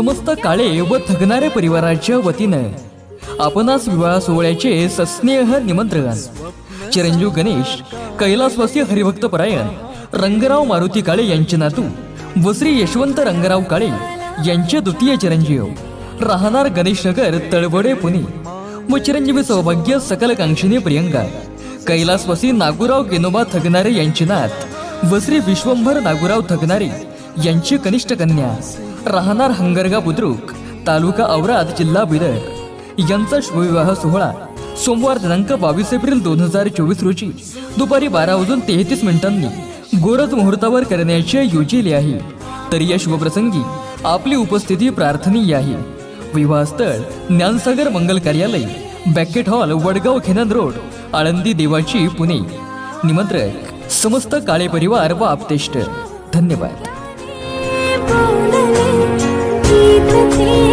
समस्त काळे व थगणारे परिवाराच्या वतीनं आपणास विवाह सोहळ्याचे सस्नेह निमंत्रण. चिरंजीव गणेश कैलासवासी हरिभक्त परायण रंगराव मारुती काळे यांचे नातू व श्री यशवंत रंगराव काळे यांचे द्वितीय चिरंजीव राहणार गणेशनगर तळवडे पुणे व चिरंजीवी सौभाग्य सकल कांक्षिणी प्रियंका कैलासवासी नागुराव गेनोबा थगणारे यांची नात व श्री विश्वंभर नागुराव थगनारे यांची कनिष्ठ कन्या. राहणार हंगरगा बुद्रुक तालुका औराद जिल्हा बिदर. यांचा शुभविवाह सोहळा सोमवार दिनांक बावीस एप्रिल दोन हजार चोवीस रोजी दुपारी बारा वाजून तेहतीस मिनिटांनी गोरज मुहूर्तावर करण्याचे योजिले आहे. तर या शुभप्रसंगी आपली उपस्थिती प्रार्थनीय आहे. विवाहस्थळ ज्ञानसागर मंगल कार्यालय बॅकेट हॉल वडगाव खेनन रोड आळंदी देवाची पुणे. निमंत्रक समस्त काळे परिवार व आपतेष्ट. धन्यवाद. बोलले गीत